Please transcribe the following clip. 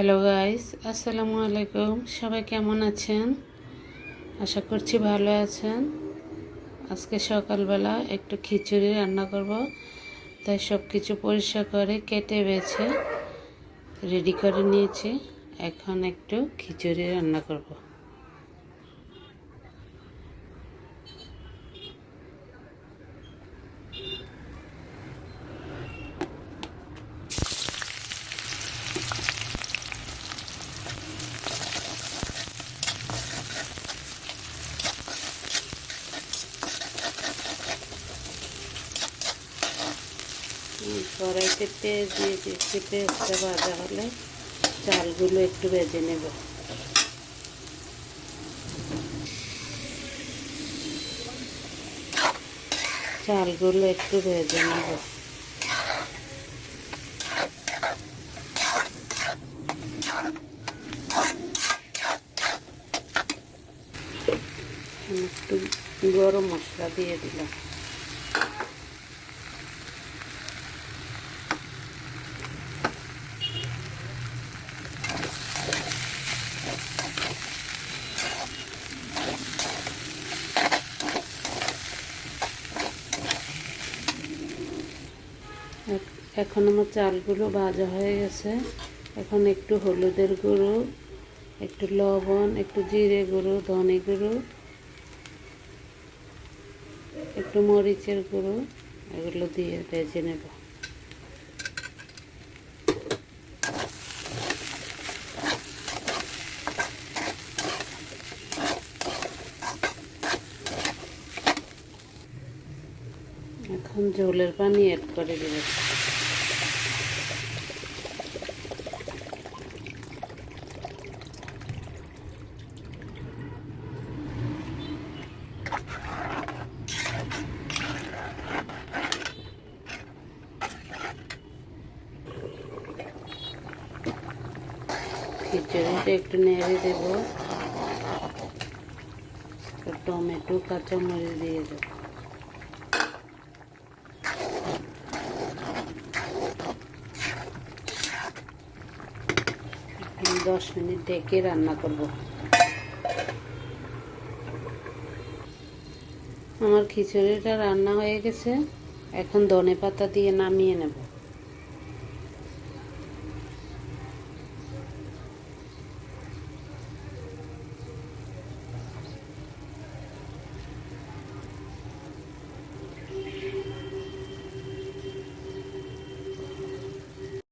Hello guys আসসালামু আলাইকুম সবাই কেমন আছেন? আশা করছি ভালো আছেন। আজকে সকালবেলা একটু খিচুড়ি রান্না করব। তাই সব কিছু পরিষ্কার করে কেটে বেছে রেডি করে নিয়েছি। এখন একটু খিচুড়ি রান্না করব। কড়াইতে পেঁয়াজ দিয়ে দিচ্ছি পেঁয়াজটা ভাজা হলে চালগুলো একটু ভেজে নেব। চালগুলো একটু ভেজে নেব। একটু গরম মশলা দিয়ে দিলাম। এখন আমার চালগুলো ভাজা হয়ে গেছে। এখন একটু হলুদের গুঁড়ো, একটু লবণ, একটু জিরে গুঁড়ো, ধনে গুঁড়ো, একটু মরিচের গুঁড়ো, এগুলো দিয়ে ভেজে নেব। এখন জলের পানি অ্যাড করে দেব খিচুড়িটা একটু নেড়ে দেব। টমেটো কাঁচামরিচ দিয়ে দেবো। আমি দশ মিনিট ঢেকে রান্না করব। আমার খিচুড়িটা রান্না হয়ে গেছে। এখন ধনে পাতা দিয়ে নামিয়ে নেব।